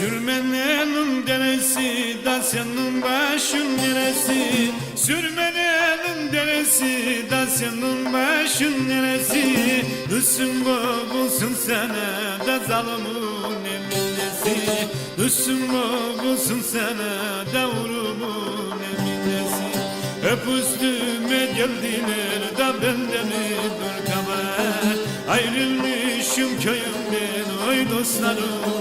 Sürmenenin deresi da senin başın neresi? Sürmenenin deresi da senin başın neresi? Üstün boğulsun sana da zalimin eminesi. Üstün boğulsun sana da vurumun eminesi. Hep üstüme geldiler da bende mi dur kabar Ayrılmışım köyümden oy dostlarım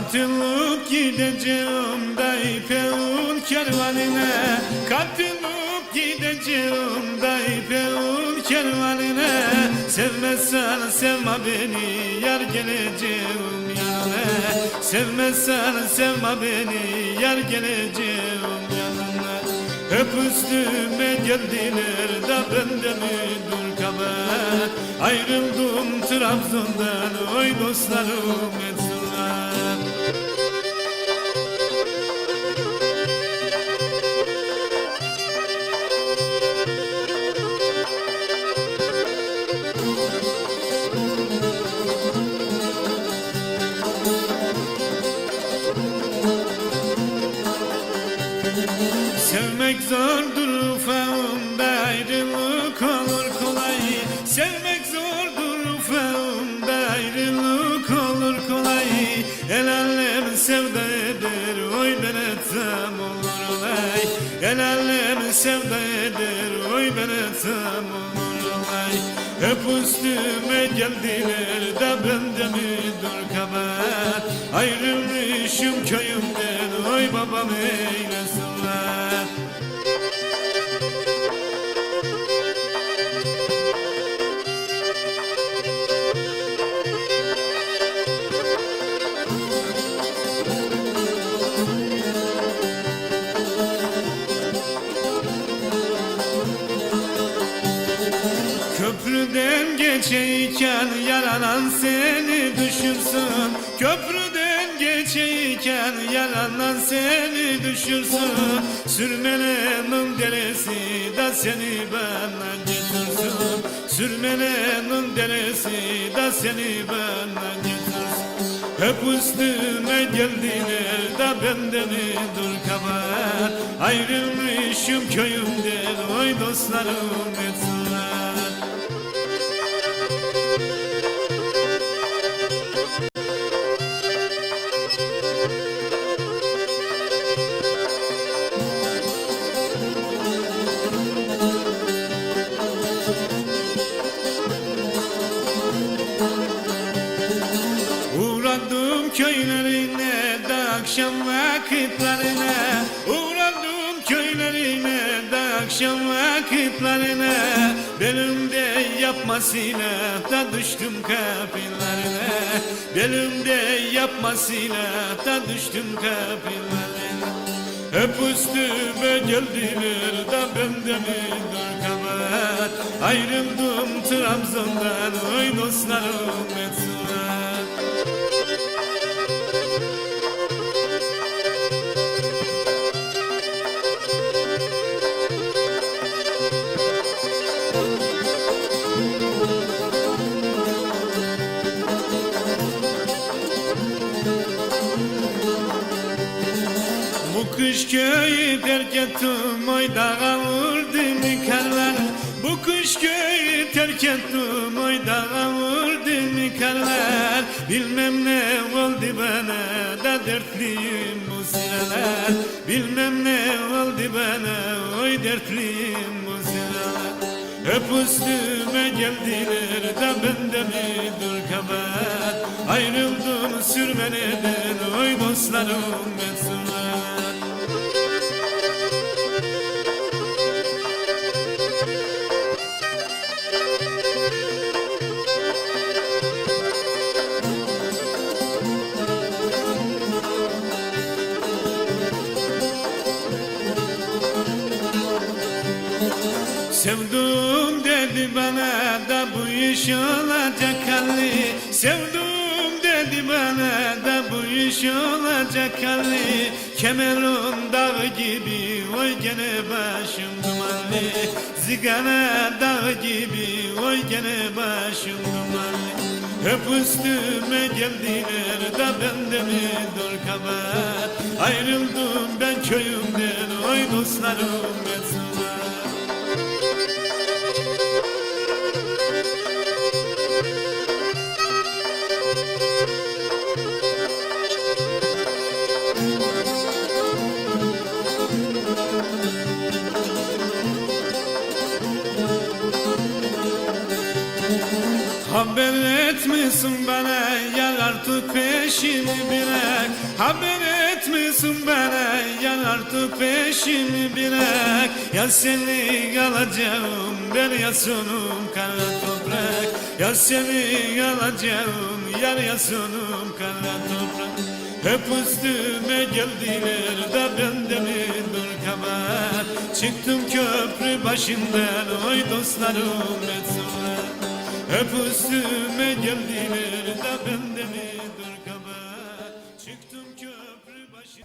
Katılıp gideceğim da İpeğin kervanine. Katılıp gideceğim da İpeğin kervanine. Sevmezsen sevme beni yar geleceğim yanına. Sevmezsen sevme beni yar geleceğim yanına. Hep üstüme geldiler da bende mi dur kabar. Ayrıldım Trabzon'dan oy dostlarım olay El alem sevda eder oy ben etsem olur olay Hep üstüme geldiler da bende mi dur kabar Ayrılmışım köyümden oy babam eylesinler yaralan seni düşürsün Köprüden geçeyken yaralan seni düşürsün Sürmelenin deresi da seni bana getirsin. Sürmelenin deresi da seni bana getirsin. Hep üstüme geldiler da bende mi dur kabar Ayrılmışım köyümden oy dostlarım etsinler vakitlerine Uğradım köylerine de akşam vakitlerine Belimde yapmasıyla da düştüm kapillerine Belimde yapmasıyla da düştüm kapillerine hep üstüme geldiler da bende mi dur kabar Ayrıldım Trabzon'dan oy dostlarım etsinler kış köyü terk ettim oy dağa vurdu mu karlar Bu kış köyü terk ettim oy dağa vurdu mu karlar Bilmem ne oldu bana da dertliyim bu sıralar Bilmem ne oldu bana oy dertliyim bu sıralar hep üstüme geldiler da bende mi dur kabar Ayrıldım sürmeneden oy dostlarım etsinler Sevdum iş olacak halli Sevdum dedi bana da bu iş olacak halli. Kemerun dağı gibi oy gene başım dumanlı. Zigana dağı gibi oy gene başım dumanlı. Hep üstüme geldiler da bende mi dur kabahat Ayrıldım ben köyümden oy dostlarım etsinler Haber etmiyorsun bana yar artık peşimi bırak. Haber etmiyorsun bana yar artık peşimi bırak. Ya seni alacağım ben ya sonum kara toprak. Ya seni alacağım yar ya sonum kara toprak. Hep üstüme geldiler da bende dur kabahat Çıktım köprü başından oy dostlarım etsinler hep üstüme geldiler de bende mi dur kabahat Çıktım köprü başı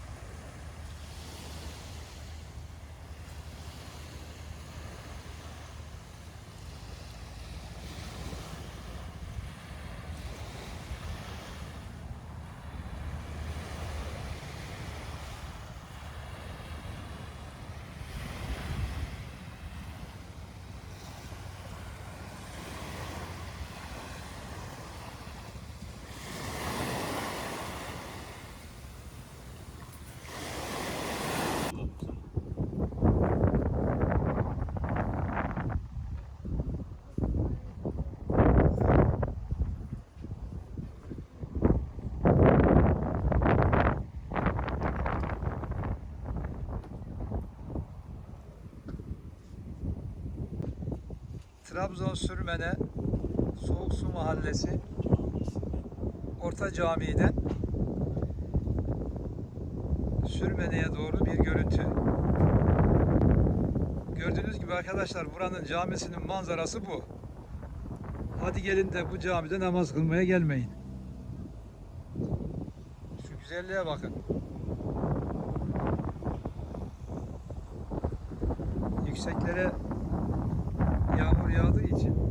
Trabzon Sürmene Soğuk Su Mahallesi Orta Camii'den Sürmene'ye doğru bir görüntü. Gördüğünüz gibi arkadaşlar buranın camisinin manzarası bu. Hadi gelin de bu camide namaz kılmaya gelmeyin. Şu güzelliğe bakın. Yükseklere смотрите.